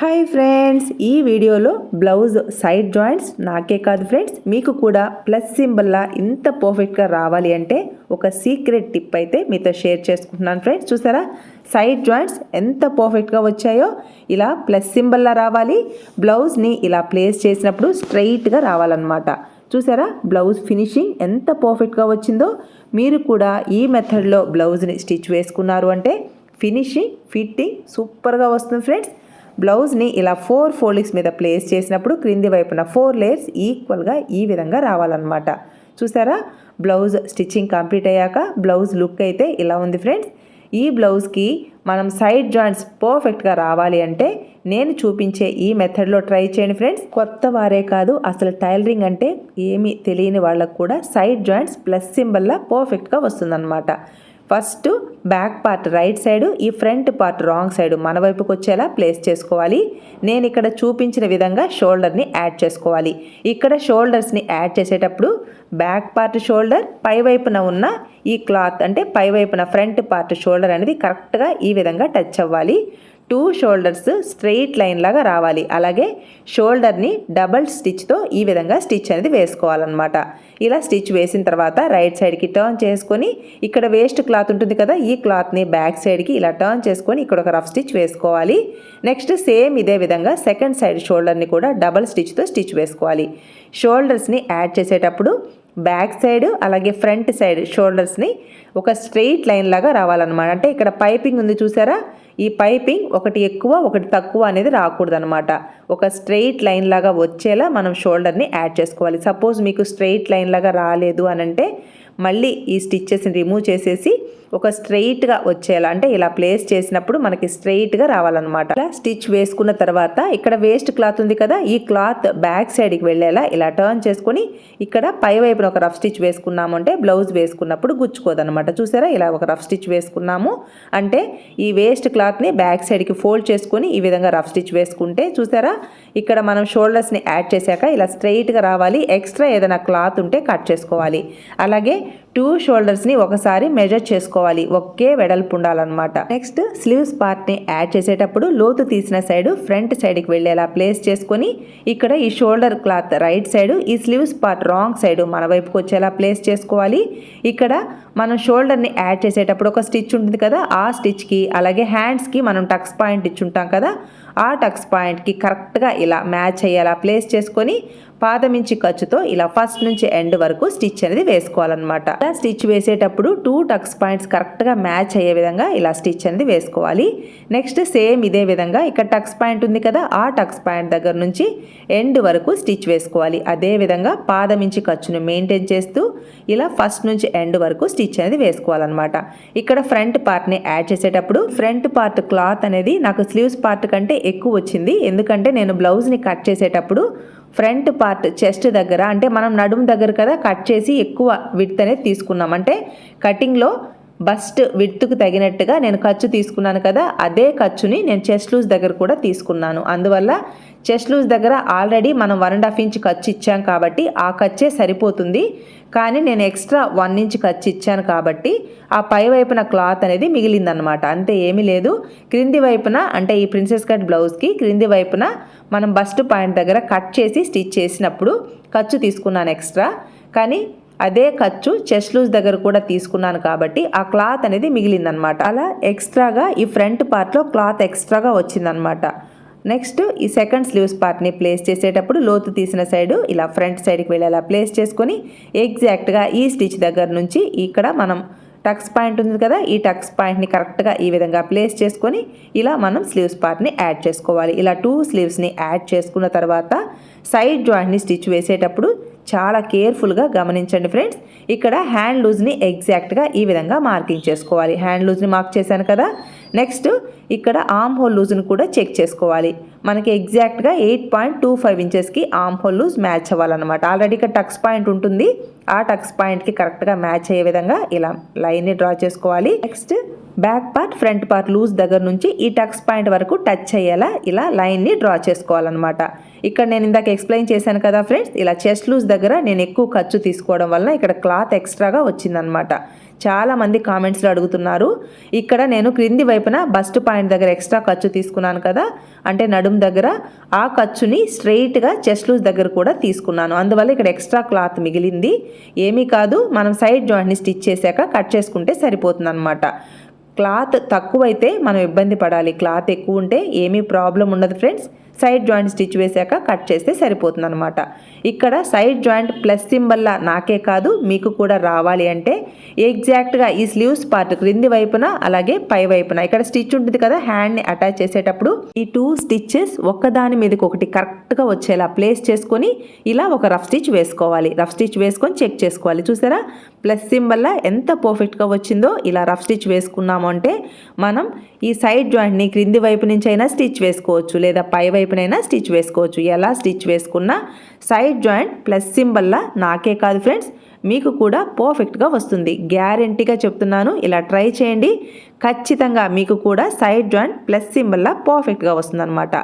Hi friends ఈ వీడియోలో blouse side joints నాకే కాదు ఫ్రెండ్స్ మీకు కూడా ప్లస్ సింబల్లా ఇంత పర్ఫెక్ట్గా రావాలి అంటే ఒక సీక్రెట్ టిప్ అయితే మీతో షేర్ చేసుకుంటున్నాను ఫ్రెండ్స్ చూసారా? సైడ్ జాయింట్స్ ఎంత పర్ఫెక్ట్గా వచ్చాయో ఇలా ప్లస్ సింబల్లా రావాలి. బ్లౌజ్ని ఇలా ప్లేస్ చేసినప్పుడు స్ట్రైట్గా రావాలన్నమాట. చూసారా? బ్లౌజ్ ఫినిషింగ్ ఎంత పర్ఫెక్ట్గా వచ్చిందో? మీరు కూడా ఈ మెథడ్లో బ్లౌజ్ని స్టిచ్ వేసుకున్నారు అంటే ఫినిషింగ్ ఫిట్టింగ్ సూపర్గా వస్తుంది ఫ్రెండ్స్ బ్లౌజ్ని ఇలా ఫోర్ ఫోల్డింగ్స్ మీద ప్లేస్ చేసినప్పుడు క్రింది వైపున ఫోర్ లేయర్స్ ఈక్వల్గా ఈ విధంగా రావాలన్నమాట. చూసారా? బ్లౌజ్ స్టిచ్చింగ్ కంప్లీట్ అయ్యాక బ్లౌజ్ లుక్ అయితే ఇలా ఉంది ఫ్రెండ్స్. ఈ బ్లౌజ్కి మనం సైడ్ జాయింట్స్ పర్ఫెక్ట్గా రావాలి అంటే నేను చూపించే ఈ మెథడ్లో ట్రై చేయండి ఫ్రెండ్స్. కొత్త వారే కాదు అసలు టైలరింగ్ అంటే ఏమీ తెలియని వాళ్ళకు కూడా సైడ్ జాయింట్స్ ప్లస్ సింబల్లా పర్ఫెక్ట్గా వస్తుందన్నమాట. First back part right side ఈ ఫ్రంట్ పార్ట్ రాంగ్ సైడ్ మన వైపుకి వచ్చేలా ప్లేస్ చేసుకోవాలి. నేను ఇక్కడ చూపించిన విధంగా షోల్డర్ని యాడ్ చేసుకోవాలి. ఇక్కడ షోల్డర్స్ని యాడ్ చేసేటప్పుడు బ్యాక్ పార్ట్ షోల్డర్ పై వైపున ఉన్న ఈ క్లాత్ అంటే పై వైపున ఫ్రంట్ పార్ట్ షోల్డర్ అనేది కరెక్ట్గా ఈ విధంగా టచ్ అవ్వాలి. టూ షోల్డర్స్ స్ట్రెయిట్ లైన్ లాగా రావాలి. అలాగే షోల్డర్ని డబల్ స్టిచ్తో ఈ విధంగా స్టిచ్ అనేది వేసుకోవాలన్నమాట. ఇలా స్టిచ్ వేసిన తర్వాత రైట్ సైడ్కి టర్న్ చేసుకొని ఇక్కడ వేస్ట్ క్లాత్ ఉంటుంది కదా ఈ క్లాత్ని బ్యాక్ సైడ్కి ఇలా టర్న్ చేసుకొని ఇక్కడ ఒక రఫ్ స్టిచ్ వేసుకోవాలి. నెక్స్ట్ సేమ్ ఇదే విధంగా సెకండ్ సైడ్ షోల్డర్ని కూడా డబల్ స్టిచ్తో స్టిచ్ వేసుకోవాలి. షోల్డర్స్ని యాడ్ చేసేటప్పుడు బ్యాక్ సైడ్ అలాగే ఫ్రంట్ సైడ్ షోల్డర్స్ని ఒక స్ట్రెయిట్ లైన్ లాగా రావాలన్నమాట. అంటే ఇక్కడ పైపింగ్ ఉంది చూసారా? ఈ పైపింగ్ ఒకటి ఎక్కువ ఒకటి తక్కువ అనేది రాకూడదనమాట ఒక స్ట్రెయిట్ లైన్ లాగా వచ్చేలా మనం షోల్డర్ని యాడ్ చేసుకోవాలి. సపోజ్ మీకు స్ట్రెయిట్ లైన్ లాగా రాలేదు అని అంటే మళ్ళీ ఈ స్టిచ్చెస్ని రిమూవ్ చేసేసి ఒక స్ట్రెయిట్గా వచ్చేలా అంటే ఇలా ప్లేస్ చేసినప్పుడు మనకి స్ట్రెయిట్గా రావాలన్నమాట. ఇలా స్టిచ్ వేసుకున్న తర్వాత ఇక్కడ వేస్ట్ క్లాత్ ఉంది కదా ఈ క్లాత్ బ్యాక్ సైడ్కి వెళ్ళేలా ఇలా టర్న్ చేసుకొని ఇక్కడ పై వైపున ఒక రఫ్ స్టిచ్ వేసుకున్నాము అంటే బ్లౌజ్ వేసుకున్నప్పుడు గుచ్చుకోదనమాట చూసారా? ఇలా ఒక రఫ్ స్టిచ్ వేసుకున్నాము. అంటే ఈ వేస్ట్ క్లాత్ని బ్యాక్ సైడ్కి ఫోల్డ్ చేసుకొని ఈ విధంగా రఫ్ స్టిచ్ వేసుకుంటే చూసారా? ఇక్కడ మనం షోల్డర్స్ని యాడ్ చేశాక ఇలా స్ట్రెయిట్గా రావాలి. ఎక్స్ట్రా ఏదైనా క్లాత్ ఉంటే కట్ చేసుకోవాలి. అలాగే టూ షోల్డర్స్ని ఒకసారి మెజర్ చేసుకోవాలి. ఒకే వెడల్పు ఉండాలన్నమాట. నెక్స్ట్ స్లీవ్స్ పార్ట్ని యాడ్ చేసేటప్పుడు లోతు తీసిన సైడ్ ఫ్రంట్ సైడ్కి వెళ్ళేలా ప్లేస్ చేసుకొని ఇక్కడ ఈ షోల్డర్ క్లాత్ రైట్ సైడ్ ఈ స్లీవ్స్ పార్ట్ రాంగ్ సైడ్ మన వైపుకి వచ్చేలా ప్లేస్ చేసుకోవాలి. ఇక్కడ మనం షోల్డర్ని యాడ్ చేసేటప్పుడు ఒక స్టిచ్ ఉంటుంది కదా ఆ స్టిచ్కి అలాగే హ్యాండ్స్కి మనం టక్స్ పాయింట్ ఇచ్చుంటాం కదా ఆ టక్స్ పాయింట్కి కరెక్ట్గా ఇలా మ్యాచ్ అయ్యేలా ప్లేస్ చేసుకొని పాదమించి ఖర్చుతో ఇలా ఫస్ట్ నుంచి ఎండ్ వరకు స్టిచ్ అనేది వేసుకోవాలన్నమాట. ఇలా స్టిచ్ వేసేటప్పుడు టూ టక్స్ పాయింట్స్ కరెక్ట్గా మ్యాచ్ అయ్యే విధంగా ఇలా స్టిచ్ అనేది వేసుకోవాలి. నెక్స్ట్ సేమ్ ఇదే విధంగా ఇక్కడ టక్స్ పాయింట్ ఉంది కదా ఆ టక్స్ పాయింట్ దగ్గర నుంచి ఎండ్ వరకు స్టిచ్ వేసుకోవాలి. అదే విధంగా పాదమించి ఖర్చును మెయింటైన్ చేస్తూ ఇలా ఫస్ట్ నుంచి ఎండ్ వరకు స్టిచ్ అనేది వేసుకోవాలన్నమాట. ఇక్కడ ఫ్రంట్ పార్ట్ని యాడ్ చేసేటప్పుడు ఫ్రంట్ పార్ట్ క్లాత్ అనేది నాకు స్లీవ్స్ పార్ట్ కంటే ఎక్కువ వచ్చింది. ఎందుకంటే నేను బ్లౌజ్ని కట్ చేసేటప్పుడు ఫ్రంట్ పార్ట్ చెస్ట్ దగ్గర అంటే మనం నడుము దగ్గర కదా కట్ చేసి ఎక్కువ విడ్త్ అనేది తీసుకున్నాం. అంటే కటింగ్లో బస్ట్ విడ్త్కు తగినట్టుగా నేను ఖర్చు తీసుకున్నాను కదా అదే ఖర్చుని నేను చెస్ట్ లూజ్ దగ్గర కూడా తీసుకున్నాను. అందువల్ల చెస్ట్ లూజ్ దగ్గర ఆల్రెడీ మనం వన్ అండ్ హాఫ్ ఇంచ్ ఖర్చు ఇచ్చాం కాబట్టి ఆ ఖర్చే సరిపోతుంది. కానీ నేను ఎక్స్ట్రా వన్ ఇంచ్ ఖర్చు ఇచ్చాను కాబట్టి ఆ పై వైపున క్లాత్ అనేది మిగిలిందనమాట అంతే ఏమీ లేదు. క్రింది వైపున అంటే ఈ ప్రిన్సెస్ కట్ బ్లౌజ్కి క్రింది వైపున మనం బస్ట్ పాయింట్ దగ్గర కట్ చేసి స్టిచ్ చేసినప్పుడు ఖర్చు తీసుకున్నాను ఎక్స్ట్రా. కానీ అదే ఖర్చు చెస్ట్ లూజ్ దగ్గర కూడా తీసుకున్నాను కాబట్టి ఆ క్లాత్ అనేది మిగిలిందనమాట. అలా ఎక్స్ట్రాగా ఈ ఫ్రంట్ పార్ట్లో క్లాత్ ఎక్స్ట్రాగా వచ్చిందనమాట. నెక్స్ట్ ఈ సెకండ్ స్లీవ్స్ పార్ట్ని ప్లేస్ చేసేటప్పుడు లోతు తీసిన సైడు ఇలా ఫ్రంట్ సైడ్కి వెళ్ళేలా ప్లేస్ చేసుకొని ఎగ్జాక్ట్గా ఈ స్టిచ్ దగ్గర నుంచి ఇక్కడ మనం టక్స్ పాయింట్ ఉంది కదా ఈ టక్స్ పాయింట్ని కరెక్ట్గా ఈ విధంగా ప్లేస్ చేసుకొని ఇలా మనం స్లీవ్స్ పార్ట్ని యాడ్ చేసుకోవాలి. ఇలా టూ స్లీవ్స్ని యాడ్ చేసుకున్న తర్వాత సైడ్ జాయింట్ని స్టిచ్ వేసేటప్పుడు చాలా కేర్ఫుల్గా గమనించండి ఫ్రెండ్స్ ఇక్కడ హ్యాండ్ లూజ్ని ఎగ్జాక్ట్గా ఈ విధంగా మార్కింగ్ చేసుకోవాలి. హ్యాండ్ లూజ్ని మార్క్ చేశాను కదా. నెక్స్ట్ ఇక్కడ ఆమ్ హోల్ లూజ్ని కూడా చెక్ చేసుకోవాలి. మనకి ఎగ్జాక్ట్గా ఎయిట్ పాయింట్ టూ ఫైవ్ ఇంచెస్కి ఆమ్ హోల్ లూజ్ మ్యాచ్ అవ్వాలన్నమాట. ఆల్రెడీ ఇక్కడ టక్స్ పాయింట్ ఉంటుంది. ఆ టక్స్ పాయింట్కి కరెక్ట్గా మ్యాచ్ అయ్యే విధంగా ఇలా లైన్ని డ్రా చేసుకోవాలి. Next back part front part loose దగ్గర నుంచి ఈ టక్స్ పాయింట్ వరకు టచ్ అయ్యేలా ఇలా లైన్ని డ్రా చేసుకోవాలన్నమాట. ఇక్కడ నేను ఇందాక ఎక్స్ప్లెయిన్ చేశాను కదా ఫ్రెండ్స్ ఇలా చెస్ట్ లూజ్ దగ్గర నేను ఎక్కువ ఖర్చు తీసుకోవడం వల్ల ఇక్కడ క్లాత్ ఎక్స్ట్రాగా వచ్చిందనమాట చాలామంది కామెంట్స్లో అడుగుతున్నారు ఇక్కడ నేను క్రింది వైపున బస్ట్ పాయింట్ దగ్గర ఎక్స్ట్రా ఖర్చు తీసుకున్నాను కదా అంటే నడుం దగ్గర ఆ ఖర్చుని స్ట్రెయిట్గా చెస్ట్ లూజ్ దగ్గర కూడా తీసుకున్నాను. అందువల్ల ఇక్కడ ఎక్స్ట్రా క్లాత్ మిగిలింది. ఏమీ కాదు మనం సైడ్ జాయింట్ని స్టిచ్ చేశాక కట్ చేసుకుంటే సరిపోతుంది అనమాట క్లాత్ తక్కువైతే మనం ఇబ్బంది పడాలి. క్లాత్ ఎక్కువ ఉంటే ఏమీ ప్రాబ్లం ఉండదు ఫ్రెండ్స్. సైడ్ జాయింట్ స్టిచ్ వేసాక కట్ చేస్తే సరిపోతుంది అనమాట ఇక్కడ సైడ్ జాయింట్ ప్లస్ సింబల్లా నాకే కాదు మీకు కూడా రావాలి అంటే ఎగ్జాక్ట్గా ఈ స్లీవ్స్ పార్ట్ క్రింది వైపున అలాగే పై వైపున. ఇక్కడ స్టిచ్ ఉంటుంది కదా హ్యాండ్ని అటాచ్ చేసేటప్పుడు ఈ టూ స్టిచ్చెస్ ఒక్కదాని మీదకి ఒకటి కరెక్ట్గా వచ్చేలా ప్లేస్ చేసుకొని ఇలా ఒక రఫ్ స్టిచ్ వేసుకోవాలి. రఫ్ స్టిచ్ వేసుకొని చెక్ చేసుకోవాలి. చూసారా? ప్లస్ సింబల్లా ఎంత పర్ఫెక్ట్గా వచ్చిందో ఇలా రఫ్ స్టిచ్ వేసుకున్నాము అంటే మనం ఈ సైడ్ జాయింట్ని క్రింది వైపు నుంచి అయినా స్టిచ్ వేసుకోవచ్చు లేదా పై వైపునైనా స్టిచ్ వేసుకోవచ్చు. ఎలా స్టిచ్ వేసుకున్నా సైడ్ జాయింట్ ప్లస్ సింబల్లా నాకే కాదు ఫ్రెండ్స్ మీకు కూడా పర్ఫెక్ట్గా వస్తుంది. గ్యారెంటీగా చెప్తున్నాను ఇలా ట్రై చేయండి. ఖచ్చితంగా మీకు కూడా సైడ్ జాయింట్ ప్లస్ సింబల్లా పర్ఫెక్ట్గా వస్తుందన్నమాట.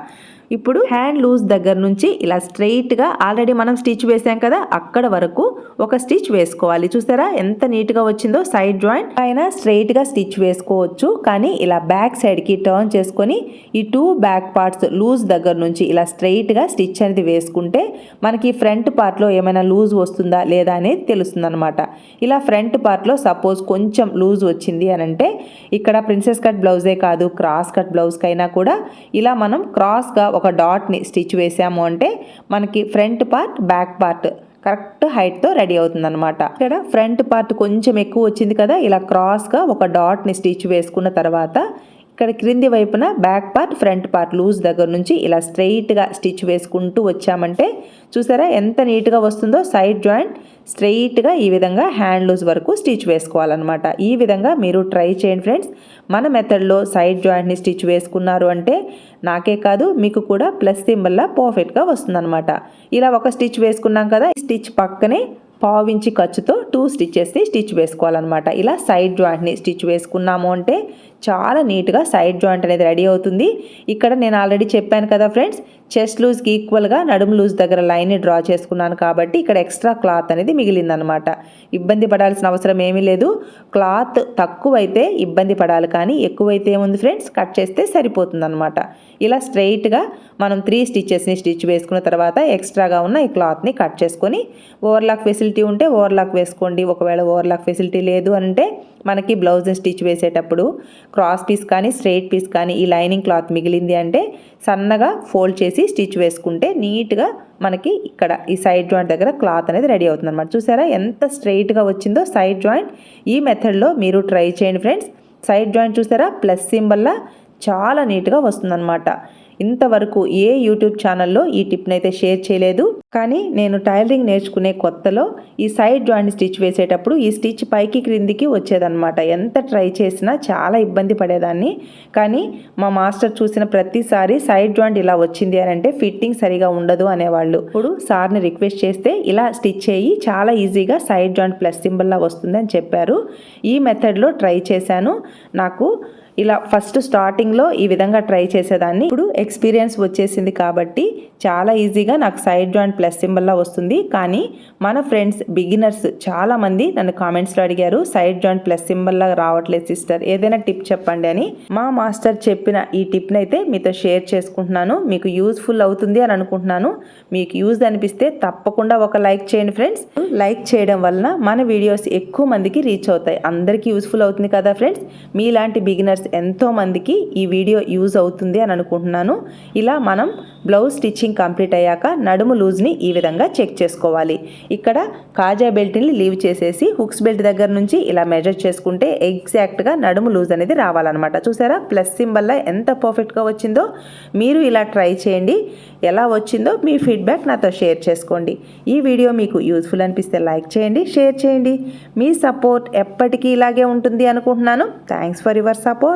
ఇప్పుడు హ్యాండ్ లూజ్ దగ్గర నుంచి ఇలా స్ట్రెయిట్గా ఆల్రెడీ మనం స్టిచ్ వేసాం కదా అక్కడ వరకు ఒక స్టిచ్ వేసుకోవాలి. చూసారా? ఎంత నీట్గా వచ్చిందో సైడ్ జాయింట్ పైన స్ట్రెయిట్గా స్టిచ్ వేసుకోవచ్చు. కానీ ఇలా బ్యాక్ సైడ్కి టర్న్ చేసుకొని ఈ టూ బ్యాక్ పార్ట్స్ లూజ్ దగ్గర నుంచి ఇలా స్ట్రెయిట్గా స్టిచ్ అనేది వేసుకుంటే మనకి ఫ్రంట్ పార్ట్లో ఏమైనా లూజ్ వస్తుందా లేదా అనేది తెలుస్తుంది అనమాట ఇలా ఫ్రంట్ పార్ట్లో సపోజ్ కొంచెం లూజ్ వచ్చింది అని అంటే ఇక్కడ ప్రిన్సెస్ కట్ బ్లౌజే కాదు క్రాస్ కట్ బ్లౌజ్కైనా కూడా ఇలా మనం క్రాస్గా ఒక డాట్ని స్టిచ్ వేసాము అంటే మనకి front part back part correct హైట్తో ready అవుతుంది అనమాట ఇక్కడ ఫ్రంట్ పార్ట్ కొంచెం ఎక్కువ వచ్చింది కదా ఇలా క్రాస్గా ఒక డాట్ని స్టిచ్ వేసుకున్న తర్వాత ఇక్కడ క్రింది వైపున back part front part loose దగ్గర నుంచి ఇలా స్ట్రెయిట్గా స్టిచ్ వేసుకుంటూ వచ్చామంటే చూసారా ఎంత నీట్గా వస్తుందో సైడ్ జాయింట్ స్ట్రెయిట్గా ఈ విధంగా హ్యాండ్ లూజ్ వరకు స్టిచ్ వేసుకోవాలన్నమాట. ఈ విధంగా మీరు ట్రై చేయండి ఫ్రెండ్స్. మన మెథడ్లో సైడ్ జాయింట్ని స్టిచ్ వేసుకున్నారు అంటే నాకే కాదు మీకు కూడా ప్లస్ సింబల్లా పర్ఫెక్ట్గా వస్తుందన్నమాట. ఇలా ఒక స్టిచ్ వేసుకున్నాం కదా ఈ స్టిచ్ పక్కనే పావించి ఖర్చుతో టూ స్టిచ్చెస్ని స్టిచ్ వేసుకోవాలన్నమాట. ఇలా సైడ్ జాయింట్ని స్టిచ్ వేసుకున్నాము అంటే చాలా నీట్గా సైడ్ జాయింట్ అనేది రెడీ అవుతుంది. ఇక్కడ నేను ఆల్రెడీ చెప్పాను కదా ఫ్రెండ్స్ చెస్ట్ లూజ్కి ఈక్వల్గా నడుము లూజ్ దగ్గర లైన్ని డ్రా చేసుకున్నాను కాబట్టి ఇక్కడ ఎక్స్ట్రా క్లాత్ అనేది మిగిలిందనమాట ఇబ్బంది పడాల్సిన అవసరం ఏమీ లేదు. క్లాత్ తక్కువైతే ఇబ్బంది పడాలి కానీ ఎక్కువైతే ఏముంది ఫ్రెండ్స్ కట్ చేస్తే సరిపోతుందనమాట ఇలా స్ట్రైట్గా మనం త్రీ స్టిచ్చెస్ని స్టిచ్ వేసుకున్న తర్వాత ఎక్స్ట్రాగా ఉన్న ఈ క్లాత్ని కట్ చేసుకొని ఓవర్లాక్ ఫెసిలిటీ ఉంటే ఓవర్లాక్ వేసుకోండి. ఒకవేళ ఓవర్లాక్ ఫెసిలిటీ లేదు అంటే మనకి బ్లౌజ్ స్టిచ్ వేసేటప్పుడు క్రాస్ పీస్ కానీ స్ట్రైట్ పీస్ కానీ ఈ లైనింగ్ క్లాత్ మిగిలింది అంటే సన్నగా ఫోల్డ్ చేసి స్టిచ్ వేసుకుంటే నీట్గా మనకి ఇక్కడ ఈ సైడ్ జాయింట్ దగ్గర క్లాత్ అనేది రెడీ అవుతుంది అనమాట చూసారా? ఎంత స్ట్రైట్గా వచ్చిందో సైడ్ జాయింట్. ఈ మెథడ్లో మీరు ట్రై చేయండి ఫ్రెండ్స్. సైడ్ జాయింట్ చూసారా? ప్లస్ సింబల్లా చాలా నీట్గా వస్తుందన్నమాట. ఇంతవరకు ఏ యూట్యూబ్ ఛానల్లో ఈ టిప్ని అయితే షేర్ చేయలేదు. కానీ నేను టైలరింగ్ నేర్చుకునే కొత్తలో ఈ సైడ్ జాయింట్ స్టిచ్ వేసేటప్పుడు ఈ స్టిచ్ పైకి క్రిందికి వచ్చేదనమాట ఎంత ట్రై చేసినా చాలా ఇబ్బంది పడేదాన్ని. కానీ మా మాస్టర్ చూసిన ప్రతిసారి సైడ్ జాయింట్ ఇలా వచ్చింది అని అంటే ఫిట్టింగ్ సరిగా ఉండదు అనేవాళ్ళు. ఇప్పుడు సార్ని రిక్వెస్ట్ చేస్తే ఇలా స్టిచ్ చేయి చాలా ఈజీగా సైడ్ జాయింట్ ప్లస్ సింబల్లా వస్తుంది అని చెప్పారు. ఈ మెథడ్లో ట్రై చేశాను. నాకు ఇలా ఫస్ట్ స్టార్టింగ్లో ఈ విధంగా ట్రై చేసేదాన్ని. ఇప్పుడు ఎక్స్పీరియన్స్ వచ్చేసింది కాబట్టి చాలా ఈజీగా నాకు సైడ్ జాయింట్ ప్లస్ సింబల్లా వస్తుంది. కానీ మన ఫ్రెండ్స్ బిగినర్స్ చాలామంది నన్ను కామెంట్స్లో అడిగారు సైడ్ జాయింట్ ప్లస్ సింబల్లా రావట్లేదు సిస్టర్ ఏదైనా టిప్ చెప్పండి అని. మా మాస్టర్ చెప్పిన ఈ టిప్ని అయితే మీతో షేర్ చేసుకుంటున్నాను. మీకు యూస్ఫుల్ అవుతుంది అని అనుకుంటున్నాను. మీకు యూజ్ అనిపిస్తే తప్పకుండా ఒక లైక్ చేయండి ఫ్రెండ్స్ లైక్ చేయడం వలన మన వీడియోస్ ఎక్కువ మందికి రీచ్ అవుతాయి. అందరికీ యూస్ఫుల్ అవుతుంది కదా ఫ్రెండ్స్ మీలాంటి బిగినర్స్ ఎంతోమందికి ఈ వీడియో యూజ్ అవుతుంది అని అనుకుంటున్నాను. ఇలా మనం బ్లౌజ్ స్టిచ్చింగ్ కంప్లీట్ అయ్యాక నడుము లూజ్ని ఈ విధంగా చెక్ చేసుకోవాలి. ఇక్కడ కాజా బెల్ట్ని లీవ్ చేసేసి హుక్స్ బెల్ట్ దగ్గర నుంచి ఇలా మెజర్ చేసుకుంటే ఎగ్జాక్ట్గా నడుము లూజ్ అనేది రావాలన్నమాట. చూసారా? ప్లస్ సింబల్లా ఎంత పర్ఫెక్ట్గా వచ్చిందో? మీరు ఇలా ట్రై చేయండి. ఎలా వచ్చిందో మీ ఫీడ్బ్యాక్ నాతో షేర్ చేసుకోండి. ఈ వీడియో మీకు యూస్ఫుల్ అనిపిస్తే లైక్ చేయండి షేర్ చేయండి. మీ సపోర్ట్ ఎప్పటికీ ఇలాగే ఉంటుంది అనుకుంటున్నాను. Thanks for your support